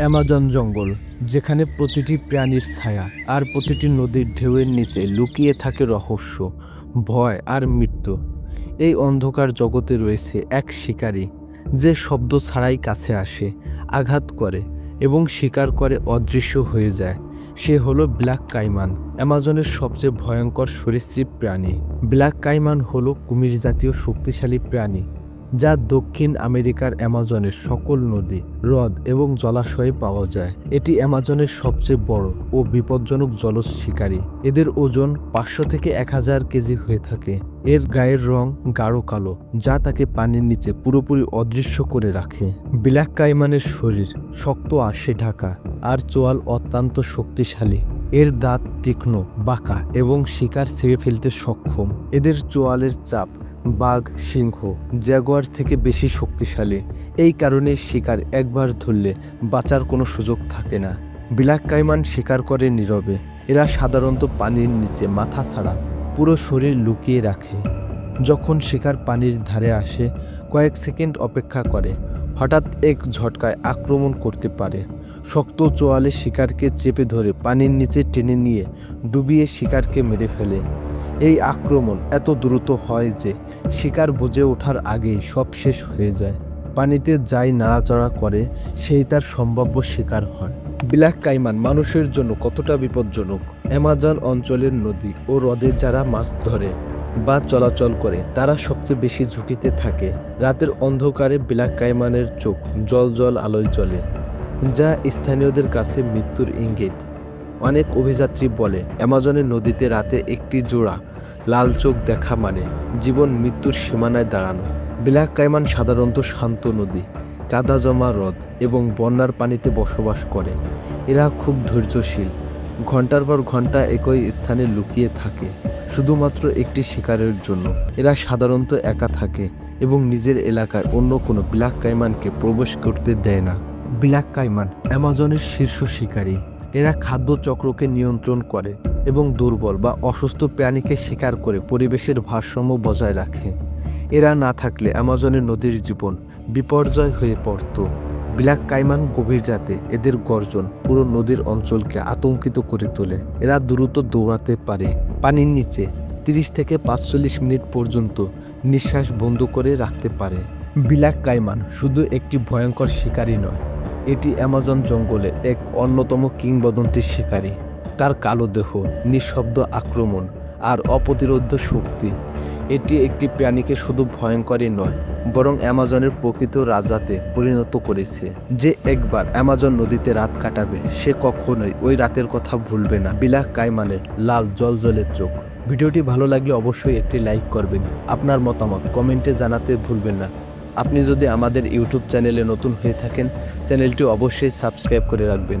Amazon জঙ্গল, যেখানে প্রতিটি প্রাণীর ছায়া আর প্রতিটি নদীর ঢেউয়ের নিচে লুকিয়ে থাকে রহস্য, ভয় আর মৃত্যু। এই অন্ধকার জগতে রয়েছে এক শিকারী, যে শব্দ ছাড়াই কাছে আসে, আঘাত করে এবং শিকার করে অদৃশ্য হয়ে যায়। সে হলো ব্ল্যাক কাইমান, অ্যামাজনের সবচেয়ে ভয়ঙ্কর সরীসৃপ প্রাণী। ব্ল্যাক কাইমান হলো কুমির জাতীয় শক্তিশালী প্রাণী যা দক্ষিণ আমেরিকার অ্যামাজনের সকল নদী, হ্রদ এবং জলাশয়ে পাওয়া যায়। এটি অ্যামাজনের সবচেয়ে বড় ও বিপজ্জনক জলজ শিকারী। এদের ওজন পাঁচশো থেকে এক হাজার কেজি হয়ে থাকে। এর গায়ের রং গাঢ় কালো, যা তাকে পানির নিচে পুরোপুরি অদৃশ্য করে রাখে। ব্ল্যাক কাইমানের শরীর শক্ত আশে ঢাকা আর চোয়াল অত্যন্ত শক্তিশালী। এর দাঁত তীক্ষ্ণ, বাঁকা এবং শিকার ছেড়ে ফেলতে সক্ষম। এদের চোয়ালের চাপ বাঘ, সিংহ, জ্যাগুয়ার থেকে বেশি শক্তিশালী। এই কারণে শিকার একবার ধরলে বাঁচার কোনো সুযোগ থাকে না। ব্ল্যাক কাইমান শিকার করে নীরবে। এরা সাধারণত পানির নিচে মাথা ছাড়া পুরো শরীর লুকিয়ে রাখে। যখন শিকার পানির ধারে আসে, কয়েক সেকেন্ড অপেক্ষা করে। হঠাৎ এক ঝটকায় আক্রমণ করতে পারে। শক্ত চোয়ালে শিকারকে চেপে ধরে পানির নিচে টেনে নিয়ে ডুবিয়ে শিকারকে মেরে ফেলে। এই আক্রমণ এত দ্রুত হয় যে শিকার বুঝে ওঠার আগেই সব শেষ হয়ে যায়। পানিতে যাই নাড়াচড়া করে, সেই তার সম্ভাব্য শিকার হয় ব্ল্যাক কাইমান মানুষের জন্য কতটা বিপজ্জনক? অ্যামাজন অঞ্চলের নদী ও হ্রদে যারা মাছ ধরে বা চলাচল করে, তারা সবচেয়ে বেশি ঝুঁকিতে থাকে। রাতের অন্ধকারে ব্ল্যাক কাইমানের চোখ জল জল আলোয় জ্বলে, যা স্থানীয়দের কাছে মৃত্যুর ইঙ্গিত। অনেক অভিযাত্রী বলে, অ্যামাজনের নদীতে রাতে একটি জোড়া লাল চোখ দেখা মানে জীবন মৃত্যুর সীমানায় দাঁড়ানো। ব্ল্যাক কাইমান সাধারণত শান্ত নদী, কাদা জমা হ্রদ এবং বন্যার পানিতে বসবাস করে। এরা খুব ধৈর্যশীল। ঘণ্টার পর ঘণ্টা একই স্থানে লুকিয়ে থাকে, শুধুমাত্র একটি শিকারের জন্য। এরা সাধারণত একা থাকে এবং নিজের এলাকায় অন্য কোনো ব্ল্যাক কাইমানকে প্রবেশ করতে দেয় না। ব্ল্যাক কাইমান অ্যামাজনের শীর্ষ শিকারী। এরা খাদ্য চক্রকে নিয়ন্ত্রণ করে। এবং দুর্বল বা অসুস্থ প্রাণীকে শিকার করে পরিবেশের ভারসাম্য বজায় রাখে। এরা না থাকলে অ্যামাজনের নদীর জীবন বিপর্যয় হয়ে পড়ত। ব্ল্যাক কাইমান গভীর রাতে এদের গর্জন পুরো নদীর অঞ্চলকে আতঙ্কিত করে তোলে। এরা দ্রুত দৌড়াতে পারে। পানির নিচে তিরিশ থেকে পাঁচচল্লিশ মিনিট পর্যন্ত নিঃশ্বাস বন্ধ করে রাখতে পারে। ব্ল্যাক কাইমান শুধু একটি ভয়ঙ্কর শিকারী নয়, এটি অ্যামাজন জঙ্গলের এক অন্যতম কিংবদন্তির শিকারী। তার কালো দেহ, নিঃশব্দ আক্রমণ আর অপ্রতিরোধ্য শক্তি। এটি একটি প্রাণীকে শুধু ভয়ঙ্করই নয়, বরং অ্যামাজনের প্রকৃত রাজাতে পরিণত করেছে। যে একবার অ্যামাজন নদীতে রাত কাটাবে, সে কখনোই ওই রাতের কথা ভুলবে না। বিলাক কাইমানের লাল জল জলের চোখ। ভিডিওটি ভালো লাগলে অবশ্যই একটি লাইক করবেন। আপনার মতামত কমেন্টে জানাতে ভুলবেন না। আপনি যদি আমাদের ইউটিউব চ্যানেলে নতুন হয়ে থাকেন, চ্যানেলটি অবশ্যই সাবস্ক্রাইব করে রাখবেন।